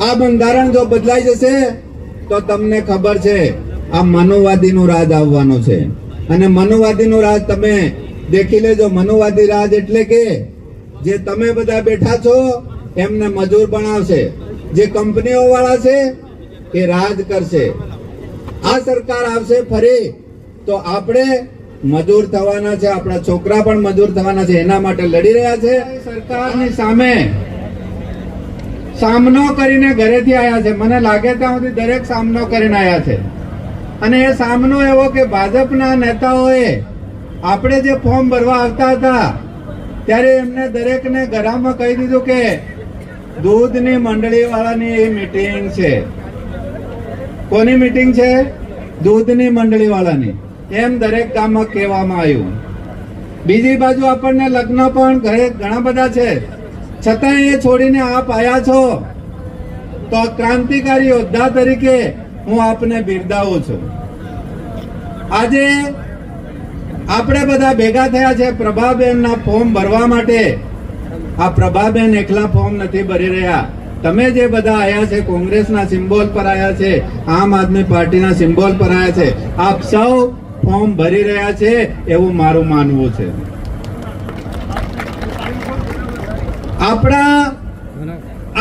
આ બંધારણ જો બદલાઈ જશે, તો તમને ખબર છે, આ મનુવાદીનું રાજ આવવાનું છે. અને મનુવાદીનું રાજ તમે દેખી લેજો. મનુવાદી રાજ એટલે કે, જે તમે બધા બેઠા છો, એમને મજૂર બનાવશે. જે કંપનીઓ વાળા છે, એ રાજ કરશે. આ સરકાર આવશે ફરી. તો આપણે મજૂર થવાના છે, આપણા છોકરા પણ મજૂર થવાના છે, એના માટે લડી રહ્યા છે. સરકારની સામે સામનો કરીને ઘરેથી આવ્યા છે. મને લાગે ત્યાં સુધી દરેક સામનો કરીને આવ્યા છે. અને એ સામનો એવો કે ભાજપના નેતાઓએ આપણે જે ફોર્મ ભરવા આવતા હતા, ત્યારે એમને દરેકને ઘરામાં કહી દીધું કે દૂધની મંડળી વાળાની મિટિંગ છે. કોની મીટિંગ છે? દૂધની મંડળી વાળાની એમ દરેક ગામમાં કહેવામાં આવ્યું. બીજી બાજુ આપણને લગ્ન પણ ઘરે ઘણા બધા છે. છતાં એ છોડીને આપ આયા છો. તો ક્રાંતિકારી યોદ્ધા તરીકે હું આપને બિરદાવું છું. આજે આપણે બધા ભેગા થયા છે પ્રભાબેનના ફોર્મ ભરવા માટે. આ પ્રભાબેન એકલા ફોર્મ નથી ભરી રહ્યા. તમે જે બધા આયા છે, કોંગ્રેસના સિમ્બોલ પર આયા છે, આમ આદમી પાર્ટીના સિમ્બોલ પર આયા છે, આપ સૌ ફોર્મ ભરી રહ્યા છે એવું મારું માનવું છે. આપણા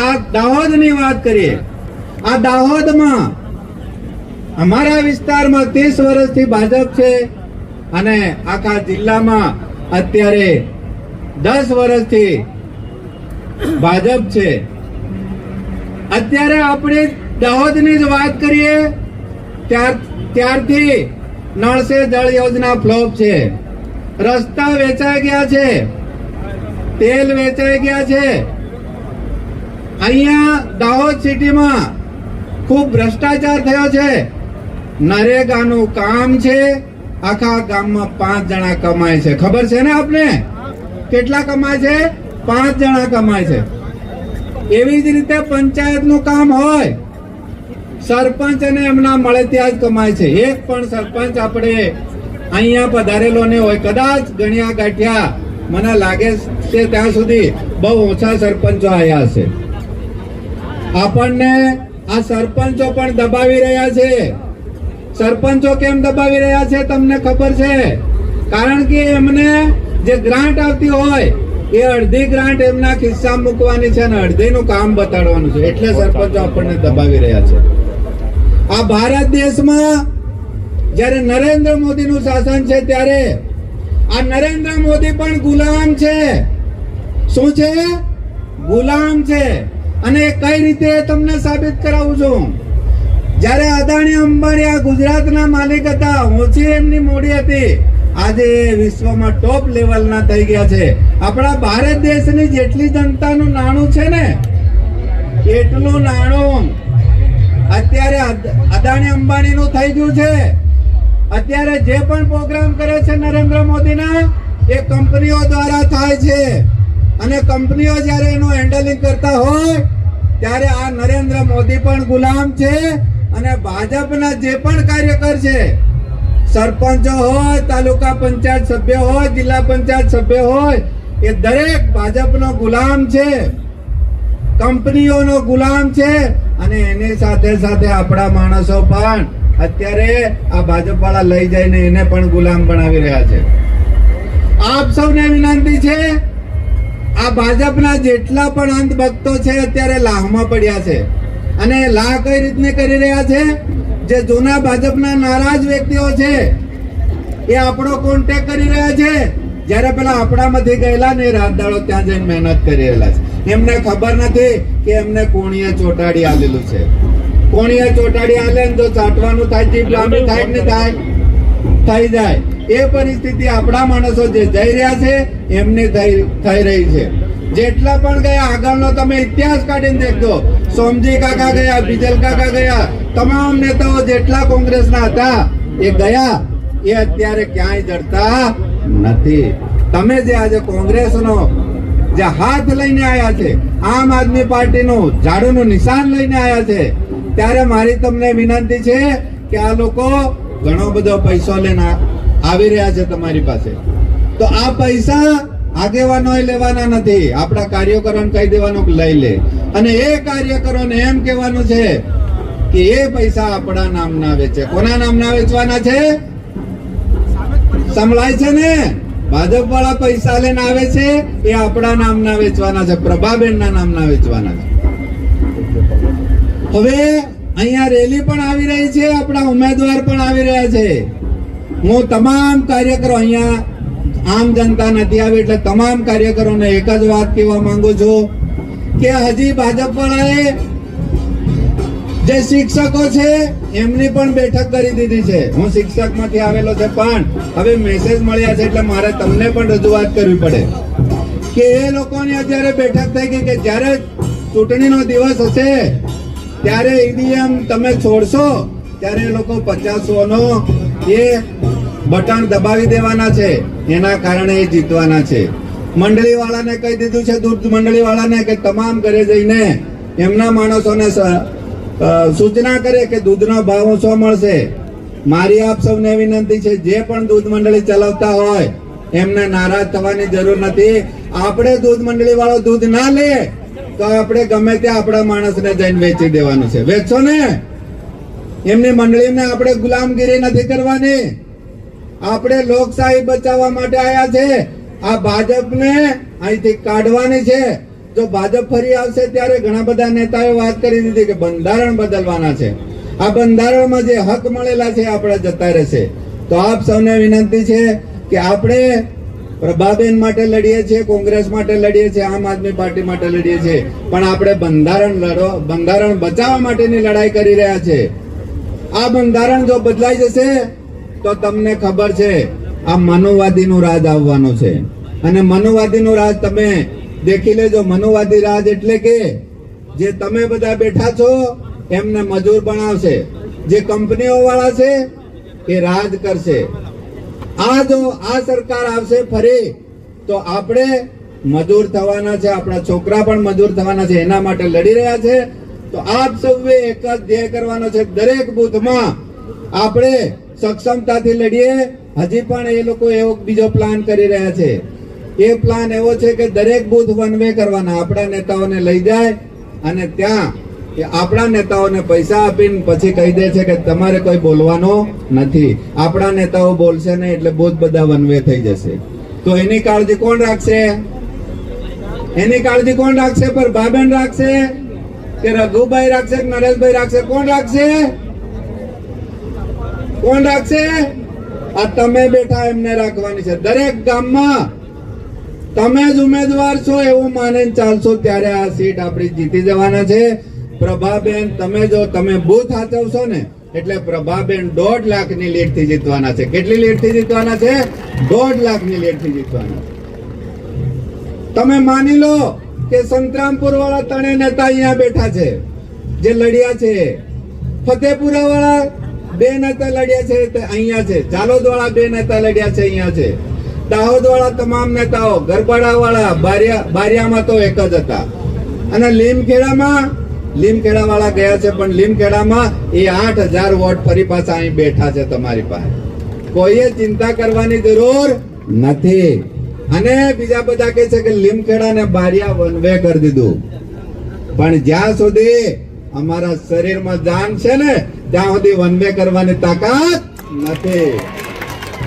આ દાહોદની વાત કરીએ, આ દાહોદમાં અમારા વિસ્તારમાં ત્રીસ વર્ષથી ભાજપ છે અને આખા જિલ્લામાં અત્યારે દસ વર્ષથી ભાજપ છે. અત્યારે આપણે દાહોદની જ વાત કરીએ, ત્યાર, ત્યારથી નળસે જળ યોજના ફ્લોપ છે. રસ્તા વેચાઈ ગયા છે. તેલ વેચાઈ ગયા છે. અહીંયા દાહોદ સિટીમાં ખૂબ ભ્રષ્ટાચાર થયો છે. નરેગાનું કામ છે. આખા ગામમાં પાંચ જણા કમાય છે. ખબર છે ને આપને? કેટલા કમાય છે? પાંચ જણા કમાય છે. એવી જ રીતે પંચાયતનું કામ હોય. સરપંચ અને એમના મળે ત્યાં જ કમાય છે. એક પણ સરપંચ આપણે અહીંયા પધારેલો ને હોય. કદાચ ગણ્યા ગાંઠ્યા. મને લાગે છે ત્યાં સુધી બહુ ઓછા સરપંચો આવ્યા છે. આપણને આ સરપંચો પણ દબાવી રહ્યા છે. સરપંચો કેમ દબાવી રહ્યા છે તમને ખબર છે? કારણ કે એમને જે ગ્રાન્ટ આવતી હોય, એ અડધી ગ્રાન્ટ એમના ખિસ્સામાં મૂકવાની છે અને અડધીનું કામ બતાડવાનું છે. એટલે સરપંચો આપણને દબાવી રહ્યા છે. આ ભારત દેશમાં જ્યારે નરેન્દ્ર મોદીનું શાસન છે ત્યારે આ નરેન્દ્ર મોદી પણ ગુલામ છે. શું છે? ગુલામ છે. અને કઈ રીતે તમને સાબિત કરાવું છું? જ્યારે અદાણી, અંબાણી આ ગુજરાતના માલિક હતા ઓછી એમની મૂડી હતી. આજે વિશ્વમાં ટોપ લેવલના થઈ ગયા છે. આપણા ભારત દેશની જેટલી જનતાનું નાણું છે ને, એટલું નાણું. અત્યારે અદાણી, અંબાણીનું થઈ ગયું છે. અત્યારે જે પણ પ્રોગ્રામ કરે છે નરેન્દ્ર મોદીના, એ કંપનીઓ દ્વારા થાય છે. અને કંપનીઓ જ્યારે એનું હેન્ડલિંગ કરતા હોય, ત્યારે આ નરેન્દ્ર મોદી પણ ગુલામ છે અને ભાજપના જે પણ કાર્યકર છે, સરપંચો હોય, તાલુકા પંચાયત સભ્ય હોય, જિલ્લા પંચાયત સભ્ય હોય, એ દરેક ભાજપનો ગુલામ છે, કંપનીઓનો ગુલામ છે અને એની સાથે સાથે આપણા માણસો પણ અત્યારે આ ભાજપવાળા લઈ જઈને એને પણ ગુલામ બનાવી રહ્યા છે. આપ સૌને વિનંતી છે આ ભાજપના જેટલા પણ અંત ભક્તો છે, અત્યારે લાહમાં પડ્યા છે. અને લાહ કઈ રીતને કરી રહ્યા છે? જે જૂના ભાજપના નારાજ વ્યક્તિઓ છે, એ આપણો કોન્ટેક્ટ કરી રહ્યા છે. જ્યારે પેલા આપણામાંથી ગયેલા ને રાજદાળો ત્યાં જઈને મહેનત કરી રહેલા છે. એમને ખબર નથી કે એમને કોણીએ ચોટાડી આલેલું છે. કોણીએ ચોટાડી આલે ને જો ચાટવાનું થાય જીભ લાંબી થાય નહીં થાય? થઈ જાય. એ પરિસ્થિતિ આપણા માણસો જે જઈ રહ્યા છે, એમની થઈ રહી છે. જેટલા પણ ગયા, આગળનો તમે ઇતિહાસ કાઢીને દેખજો. સોમજી કાકા ગયા, બીજલ કાકા ગયા, તમામ નેતાઓ જેટલા કોંગ્રેસના હતા, એ ગયા. એ અત્યારે ક્યાંય જડતા નથી. તમે જે આજે કોંગ્રેસનો જે હાથ લઈને આવ્યા છે, આમ આદમી પાર્ટીનું ઝાડુનું નિશાન લઈને આવ્યા છે, ત્યારે મારી તમને વિનંતી છે કે આ લોકો ઘણો બધો પૈસો લઈને આવી રહ્યા છે તમારી પાસે. તો આ પૈસા આગેવાનો લેવાના નથી. આપણા કાર્યકરોને કહી દેવાનું લઈ લે. અને એ કાર્યકરોને એમ કહેવાનું છે કે એ પૈસા આપણા નામના વેચે. કોના નામના વેચવાના છે? સંભળાય છે ને? ભાજપ વાળા પૈસા લઈને આવે છે એ આપણા નામના વેચવાના છે. પ્રભાબેન ના નામના વેચવાના છે. હવે અહીંયા રેલી પણ આવી રહી છે, આપણા ઉમેદવાર પણ આવી રહ્યા છે. હું તમામ કાર્યકરો અહીંયા, આમ જનતા નથી આવી, એટલે તમામ કાર્યકરોને એક જ વાત કહેવા માંગુ છું કે હજી ભાજપ વાળાએ જે શિક્ષકો છે, એમની પણ બેઠક કરી દીધી છે. હું શિક્ષકમાંથી આવેલો છે, પણ હવે મેસેજ મળ્યા છે, એટલે મારે તમને પણ રજૂઆત કરવી પડે કે એ લોકોની અત્યારે બેઠક થઈ ગઈ કે જ્યારે ચૂંટણીનો દિવસ હશે ત્યારે ઈવીએમ તમે છોડશો, ત્યારે એ લોકો પચાસો નો એ બટન દબાવી દેવાના છે. એના કારણે એ જીતવાના છે. મંડળી વાળાને કહી દીધું છે, દૂધ મંડળી વાળાને કે તમામ ઘરે જઈને એમના માણસોને સૂચના કરે કે દૂધનો ભાવ ઓછો મળશે. મારી આપ સૌને વિનંતી છે, જે પણ દૂધ મંડળી ચલાવતા હોય, એમને નારાજ થવાની જરૂર નથી. આપણે દૂધ મંડળી વાળો દૂધ ના લે તો આપણે ગમે ત્યાં આપણા માણસને જઈને વેચી દેવાનું છે. વેચો ને. એમની મંડળીને આપણે ગુલામગીરી નથી કરવાની. આપણે લોકશાહી બચાવવા માટે આયા છે. આ ભાજપને અહીંથી કાઢવાની છે. જો ભાજપ ફરી આવશે ત્યારે ઘણા બધા નેતાઓએ વાત કરી દીધી કે બંધારણ બદલવાના છે. આ બંધારણમાં જે હક મળેલા છે આપણે જતા રહેશે. તો આપ સૌને વિનંતી છે કે આપણે પ્રભાબેન માટે લડીએ છીએ, કોંગ્રેસ માટે લડીએ છીએ, આમ આદમી પાર્ટી માટે લડીએ છીએ. પણ આપણે બંધારણ લડો, બંધારણ બચાવવા માટેની લડાઈ કરી રહ્યા છે. આ બંધારણ જો બદલાઈ જશે, તો તમને ખબર છે, આ મનુવાદીનું રાજ આવવાનું છે. અને મનુવાદીનું રાજ તમે દેખી લેજો. મનુવાદી રાજ એટલે કે જે તમે બધા બેઠા છો, એમને મજૂર બનાવશે. જે કંપનીઓ વાળા છે, એ રાજ કરશે. આ જો આ સરકાર આવશે ફરી, તો આપણે મજૂર થવાના છે, આપણા છોકરા પણ મજૂર થવાના છે, એના માટે લડી રહ્યા છે. તો આપ સૌએ એક જ ધ્યેય કરવાનો છે, દરેક બૂથમાં આપણે સક્ષમતાથી લડીએ. હજી પણ એ લોકો એવો બીજો પ્લાન કરી રહ્યા છે. એ પ્લાન એવો છે કે દરેક બૂથ વન વે કરવાના, આપણા નેતાઓને લઈ જાય અને ત્યાં એ આપણા નેતાઓને પૈસા આપીને પછી કહી દે છે કે તમારે કોઈ બોલવાનો નથી. આપણા નેતાઓ બોલશે નહીં એટલે બહુ જ બધા વનવે થઈ જશે. તો એની કાળજી કોણ રાખશે? એની કાળજી કોણ રાખશે? પર ભાબેન રાખશે કે રઘુભાઈ રાખશે કે નરેશભાઈ રાખશે? કોણ રાખશે? કોણ રાખશે? આ તમે બેઠા એમને રાખવાની છે. દરેક ગામમાં તમે જ ઉમેદવાર છો એવું માને ચાલશો ત્યારે આ સીટ આપણી જીતી જવાના છે. પ્રભાબેન, તમે જો, તમે બુથ હાચવશો ને, એટલે પ્રભાબેન દોઢ લાખની લીડથી જીતવાના છે. કેટલી લીડથી જીતવાના છે? દોઢ લાખની લીડથી જીતવાના તમે માની લો કે સંતરામપુર વાળા ત્રણે નેતા અહીંયા બેઠા છે, જે લડ્યા છે. ફતેપુરા વાળા બે નેતા લડ્યા છે, તે અહીંયા છે. ચાલોદ વાળા બે નેતા લડ્યા છે, અહીંયા છે. દાહોદ વાળા તમામ નેતાઓ ગરબાડા વાળા બારિયા, બારિયામાં તો એક જ હતા. અને લીમખેડામાં લીમખેડા વાળા ગયા છે, પણ લીમકેડામાં એ આઠ હજાર વોટ ફરી પાછા અહીં બેઠા છે તમારી પાસે. કોઈએ ચિંતા કરવાની જરૂર નથી. અને બીજા બધા કહે છે કે લીમકેડા ને બારિયા વનવે કરી દીધું. પણ જ્યાં સુધી અમારા શરીરમાં જાન છે ને, ત્યાં સુધી વનવે કરવાની તાકાત નથી.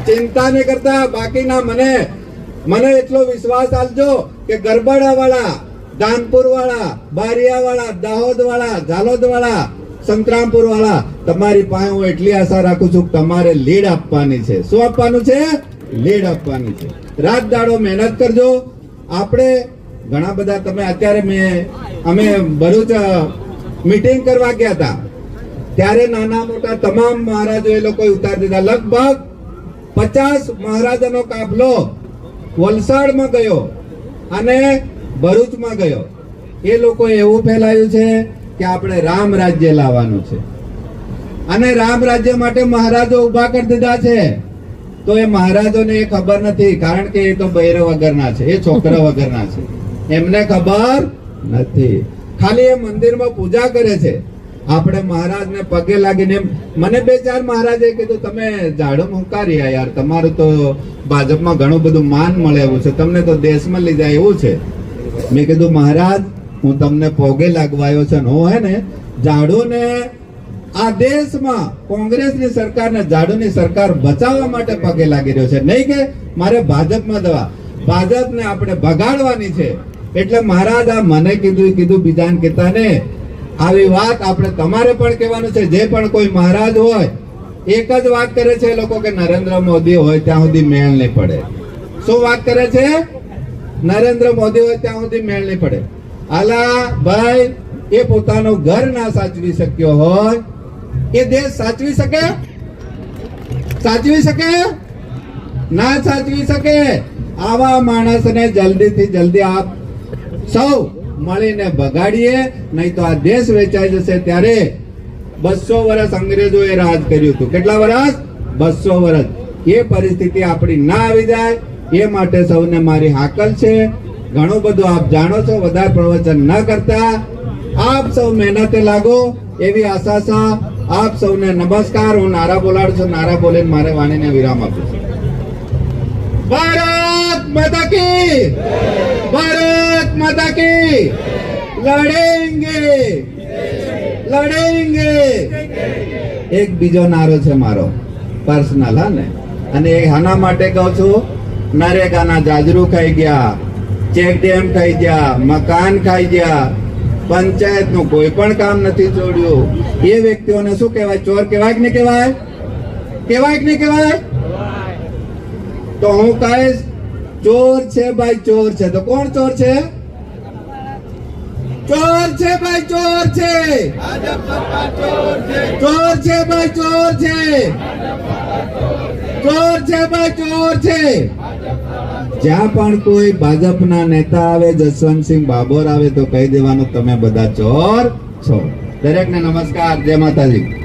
ચિંતા નહીં કરતા, બાકીના મને મને એટલો વિશ્વાસ આપજો કે ગરબાડા વાળા દાનપુર વાળા બારિયા વાળા દાહોદ વાળા ઝાલોદ વાળા સંતરામપુર વાળા તમારી પાસે હું એટલી આશા રાખું છું તમારે લીડ આપવાની છે. શું આપવાનું છે? લીડ આપવાની છે. રાત દાડો મહેનત કરજો. આપણે ઘણા બધા તમે અત્યારે મેં, અમે ભરૂચ મીટિંગ કરવા ગયા હતા. ત્યારે નાના મોટા તમામ મહારાજો એ લોકો ઉતારી દીધા. લગભગ પચાસ મહારાજાનો કાફલો વલસાડમાં ગયો. અને ભરૂચમાં ગયો. એ લોકોએ એવું ફેલાયું છે કે આપણે રામ રાજ્ય લાવવાનું છે. અને રામ રાજ્ય માટે મહારાજો ઊભા કરી દીધા છે. તો એ મહારાજોને એ ખબર નથી, કારણ કે એ તો બૈરવ વગરના છે, એ છોકરા વગરના છે. એમને ખબર નથી. ખાલી એ મંદિરમાં પૂજા કરે છે. આપણે મહારાજને પગે લાગીને મને બે ચાર મહારાજે કીધું, તમે ઝાડો મુકાર્યા યાર, તમારું તો ભાજપમાં ઘણું બધું માન મળે એવું છે. તમને તો દેશમાં જાય એવું છે. મેં કીધું, મહારાજ, હું તમને પોગે લાગવાયો છે હું હે ને ઝાડુને આ દેશમાં કોંગ્રેસની સરકારને ઝાડુની સરકાર બચાવવા માટે પગે લાગી રહ્યો છે. નહીં કે મારે ભાજપમાં દવા. ભાજપને આપણે ભગાડવાની છે. એટલે મહારાજ આ મને કીધું કીધું બીજાને કહેતા આવી વાત આપણે તમારે પણ કહેવાનું છે. જે પણ કોઈ મહારાજ હોય, એક જ વાત કરે છે લોકો કે નરેન્દ્ર મોદી હોય, ત્યાં સુધી મેળ નહીં પડે. શું વાત કરે છે? નરેન્દ્ર મોદી હોય ત્યાં સુધી મેળ નહીં પડે. આલા ભાઈ, એ પોતાનું ઘર ના સાચવી શક્યો હોય. એ દેશ સાચવી શકે? સાચવી શકે? ના સાચવી શકે? આવા માણસને જલ્દીથી જલ્દી આપ સૌ મળીને બગાડીએ નહીં તો આ દેશ વેચાઈ જશે ત્યારે બસો વર્ષ અંગ્રેજોએ રાજ કર્યું હતું. કેટલા વર્ષ બસો વર્ષ એ પરિસ્થિતિ આપણી ના આવી જાય. એ માટે સૌને મારી હાકલ છે. ઘણું બધું આપ જાણો છો, વધારે પ્રવચન ન કરતા. આપ સૌ મહેનતે લાગો એવી આશા છે. આપ સૌને નમસ્કાર. હું નારા બોલાડું છું. નારા બોલીને મારે વાણીને વિરામ આપું છું. ભારત માતા કી ભારત માતા કી લડેંગે લડેંગે એક બીજો નારો છે મારો. પર્સનલ, હા ને? અને એ આના માટે કહું છું નરેગાના જાજરૂ ખાઈ ગયા ચેક ડેમ ખાઈ ગયા, મકાન ખાઈ ગયા. પંચાયતનું કોઈ પણ કામ નથી છોડ્યું. એ વ્યક્તિઓને શું કહેવાય? ચોર કહેવાય કે નહીં કહેવાય? કહેવાય કે નહીં કહેવાય? તો હું કહીશ, ચોર છે ભાઈ, ચોર છે. તો કોણ ચોર છે? ચોર છે ભાઈ, ચોર છે. ચોર છે ભાઈ, ચોર છે. ચોર છે ભાઈ, ચોર છે. જ્યાં પણ કોઈ ભાજપના નેતા આવે, જસવંતસિંહ બાબોર આવે, તો કહી દેવાનું તમે બધા ચોર છો. દરેકને નમસ્કાર, જય માતાજી.